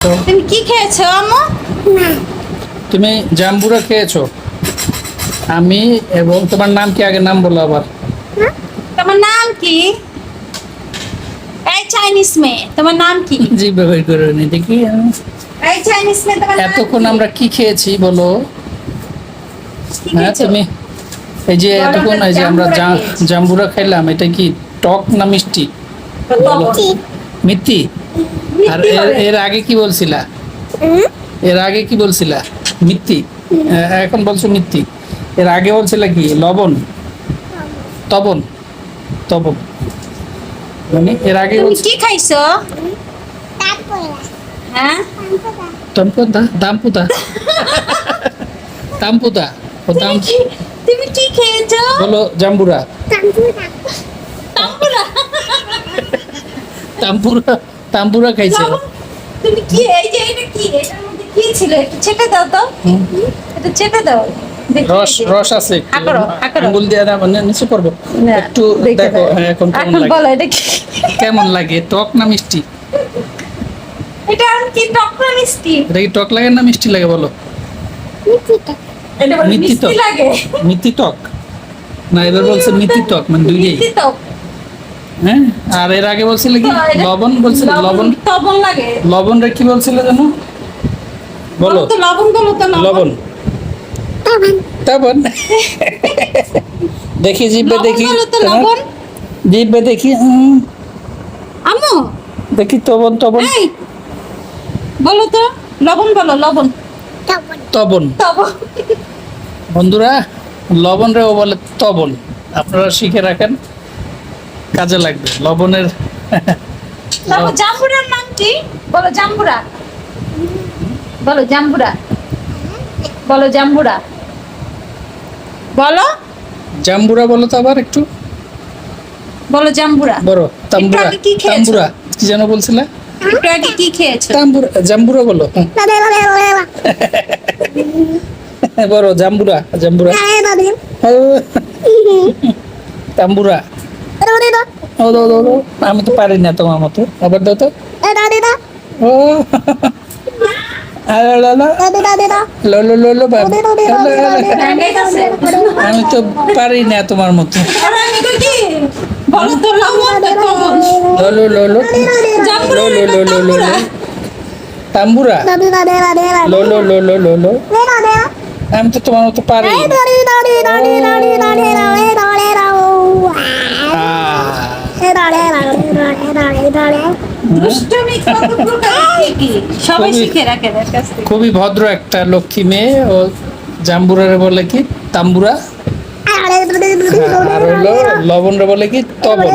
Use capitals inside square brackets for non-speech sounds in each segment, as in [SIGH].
তুমি কি খেয়েছো আম্মু? তুমি জাম্বুরা খেয়েছো? আমি এবং তোমার নাম কি? আগে নাম বলো আবার। তোমার নাম কি? এই চাইনিজ মেয়ে তোমার নাম কি? [LAUGHS] জি ব্যবহার করে নি দেখি এই চাইনিজ মেয়ে তোমার নাম এতক্ষণ আমরা কি খেয়েছি বলো? হ্যাঁ তুমি এই যে এতক্ষণ এই যে আমরা জাম্বুরা খাইলাম এটা কি টক না মিষ্টি? বলো। আর এর আগে কি বলছিলা? এর আগে কি বলছিলা? মিথ্যি। এখন বলছো মিথ্যি। এর আগে বলছিলা কি? লবণ? তবন? তবন। মানে এর আগে কি খাইছো? হ্যাঁ? তনপুতা দামপুতা দামপুতা ও দাম তুমি কি খেয়েছো? বলো জাম্বুরা। তাম্পুরা তাম্পুরা খাইছে। তুমি কি এই যে এটা কি? এটার মধ্যে কি ছিল? একটু চেটে দাও তো। এটা চেটে দাও। রস রস আছে। আঙ্গুল দিয়ে না মানে নিচে করব। একটু দেখো হ্যাঁ এখন কেমন লাগে। বলো এটা কি? কেমন লাগে? টক না মিষ্টি? এটা আর কি টক না মিষ্টি? এটা কি টক লাগে না মিষ্টি লাগে বলো? মিষ্টি মিষ্টি টক। লাগে। মিথি টক? না এবার বলছে মিথি টক মানে দুইটাই। মিষ্টি টক। হ্যাঁ? আর এর আগে বলছিল কি? লবণ বলছিল? লবণ লবণ? লাগে। লবণ রে কি বলছিল জানো বলো। তো লবণ বলো তো লবণ। তবন। দেখি জিভে লবণ দেখি। বলো তো হ্যাঁ? লবণ। জিভে দেখি। আম্মু। দেখি তবন তবন। এই বলো তো লবণ বলো লবণ। তবন। তবন। বন্ধুরা লবণ রে ও বলে তবন। আপনারা শিখে রাখেন। কাজে লাগবে লবণের জাম্বুরার নাম কি? বলো জাম্বুরা। বলো জাম্বুরা। বলো জাম্বুরা। বলো। জাম্বুরা বলো তো আবার একটু। বলো জাম্বুরা। বড় তাম্বুরা। কি তাম্বুরা কি যেন বলছিলে? একটু আগে কি খেয়েছো? তাম্বুরা জাম্বুরা বলো। [LAUGHS] জাম্বুরা জাম্বুরা। [LAUGHS] তাম্বুরা। ও দাও দাও দাও আমি তো পারি না তোমার মতো আবার দাও তো ও আরে লা লা লো লো লো লো বাবা। লো, লো, লো। ব্যাঙ্গাইতাছে। আমি তো পারি না তোমার মতো আরে আমি তো কি বলো তো লবণ না লবণ লো লো লো লো জাম্বুরা লো লো লো লো লো লো তাম্বুরা লো লো লো লো লো লো আমি তো তোমার মতো পারি খুবই- ভদ্র একটা লক্ষ্মী মেয়ে ও জাম্বুরারে বলে কি তাম্বুরা? আর হলো লবণ বলে কি তবন?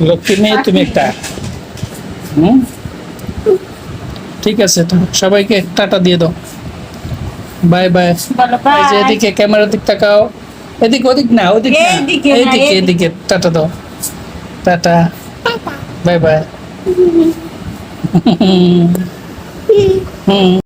লক্ষ্মী মেয়ে তুমি একটা। হুম? ঠিক আছে তো সবাইকে টাটা দিয়ে দাও। বাই বাই এই যে। এদিকে ক্যামেরার দিক তাকাও। এদিক ওদিক না ওদিক না। এইদিকে। এদিকে টাটা দাও। টাটা। Bye by [LAUGHS] hmm.